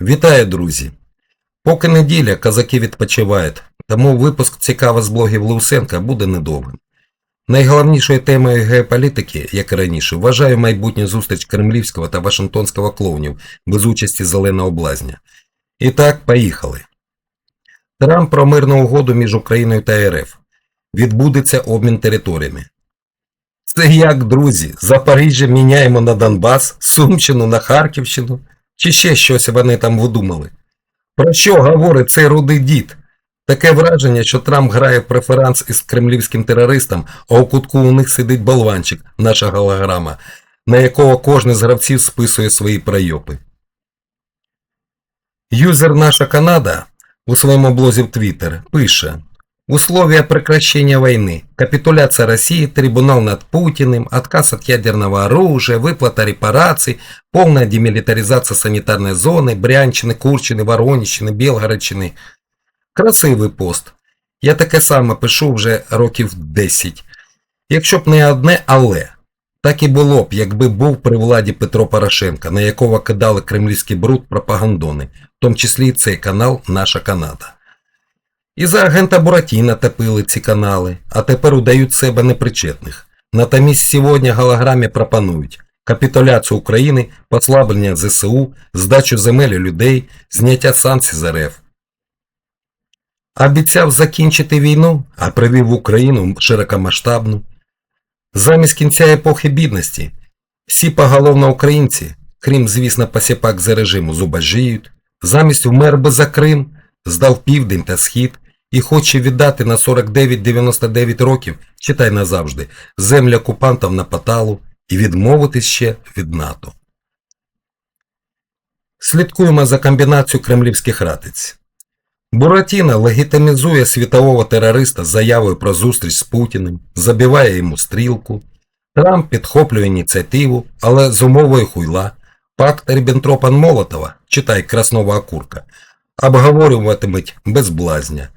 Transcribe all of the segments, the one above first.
Вітаю, друзі! Поки неділя, казаки відпочивають, тому випуск цікаво з блогів Лусенка буде недовгим. Найголовнішою темою геополітики, як і раніше, вважаю майбутню зустріч кремлівського та вашингтонського клоунів без участі зеленого блазня. І так, поїхали. Трамп про мирну угоду між Україною та РФ. Відбудеться обмін територіями. Це як, друзі, Запоріжжя міняємо на Донбас, Сумщину на Харківщину, чи ще щось вони там видумали. Про що говорить цей рудий дід? Таке враження, що Трамп грає в преферанс із кремлівським терористом, а у кутку у них сидить болванчик, наша голограма, на якого кожен з гравців списує свої пройопи. Юзер Наша Канада у своєму блозі в Twitter пише Условия прекращения войны, капитуляция России, трибунал над Путиным, отказ от ядерного оружия, выплата репараций, полная демилитаризация санитарной зоны, Брянщины, Курщини, Воронищини, Білгородщини. Красивий пост. Я таке саме пишу вже років 10. Якщо б не одне але. Так і було б, якби був при владі Петро Порошенко, на якого кидали кремлівський бруд пропагандони, в тому числі і цей канал Наша Канада. І за агента Буратіна топили ці канали, а тепер удають себе непричетних. Натомість сьогодні голограмі пропонують капітуляцію України, послаблення ЗСУ, здачу земель людей, зняття санкцій з РФ. Обіцяв закінчити війну, а привів Україну широкомасштабну. Замість кінця епохи бідності всі поголовно українці, крім, звісно, посіпак за режиму, зубожіють, замість вмер би за Крим, здав південь та схід і хоче віддати на 49-99 років, читай назавжди, землю окупантам на Паталу і відмовитись ще від НАТО. Слідкуємо за комбінацією кремлівських ратиць. Буратіно легітимізує світового терориста заявою про зустріч з Путіним, забиває йому стрілку. Трамп підхоплює ініціативу, але з умовою хуйла. Пакт Ріббентропа Молотова, читай Краснова Окурка, обговорюватимуть без блазня.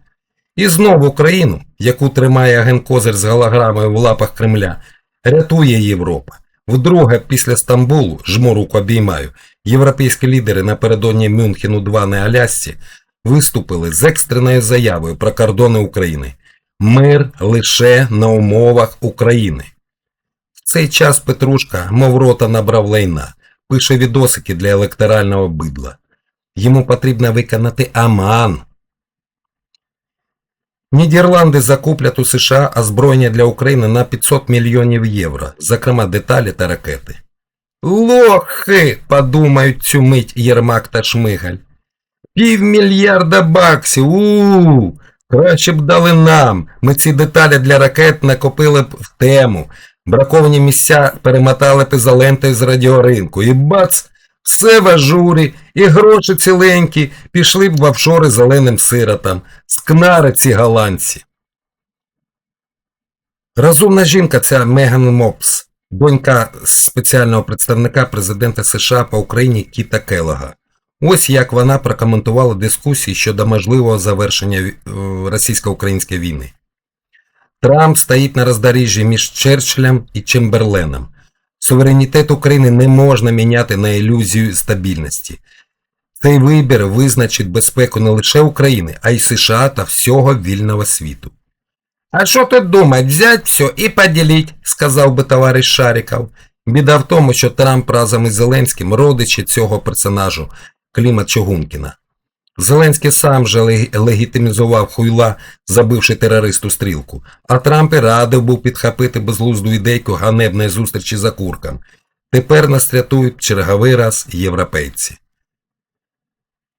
І знову Україну, яку тримає Агенкозир з голограмою в лапах Кремля, рятує Європа. Вдруге, після Стамбулу, жму руку обіймаю, європейські лідери напередодні Мюнхену 2 на Алясці виступили з екстреною заявою про кордони України. Мир лише на умовах України. В цей час Петрушка, мов рота набрав лайна, пише відосики для електорального бидла. Йому потрібно виконати Аман. Нідерланди закуплять у США озброєння для України на 500 мільйонів євро, зокрема деталі та ракети. Лохи, подумають цю мить Єрмак та Шмигаль. Півмільярда баксів. у Краще б дали нам. Ми ці деталі для ракет накопили б в тему. Браковані місця перемотали б ізолентою з радіоринку. І бац! Все в ажурі, і гроші ціленькі пішли б в офшори зеленим сиротам. Скнари ці голландці. Розумна жінка ця Меган Мопс, донька спеціального представника президента США по Україні Кіта Келога. Ось як вона прокоментувала дискусії щодо можливого завершення е, російсько-української війни. Трамп стоїть на роздоріжжі між Черчиллем і Чемберленом. Суверенітет України не можна міняти на ілюзію стабільності. Цей вибір визначить безпеку не лише України, а й США та всього вільного світу. А що тут думать, взять все і поділить, сказав би товариш Шаріков. Біда в тому, що Трамп разом із Зеленським родичі цього персонажу Кліма Чогункіна. Зеленський сам же легітимізував хуйла, забивши терористу стрілку, а Трамп і радив був підхопити безглузду ідейку ганебної зустрічі за курком. Тепер нас рятують черговий раз європейці.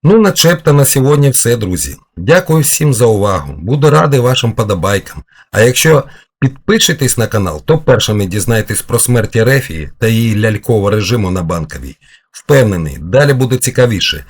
Ну, начебто на сьогодні все, друзі. Дякую всім за увагу. Буду радий вашим подобайкам. А якщо підпишетесь на канал, то першими дізнаєтесь про смерть Ерефії та її лялькового режиму на банковій. Впевнений, далі буде цікавіше.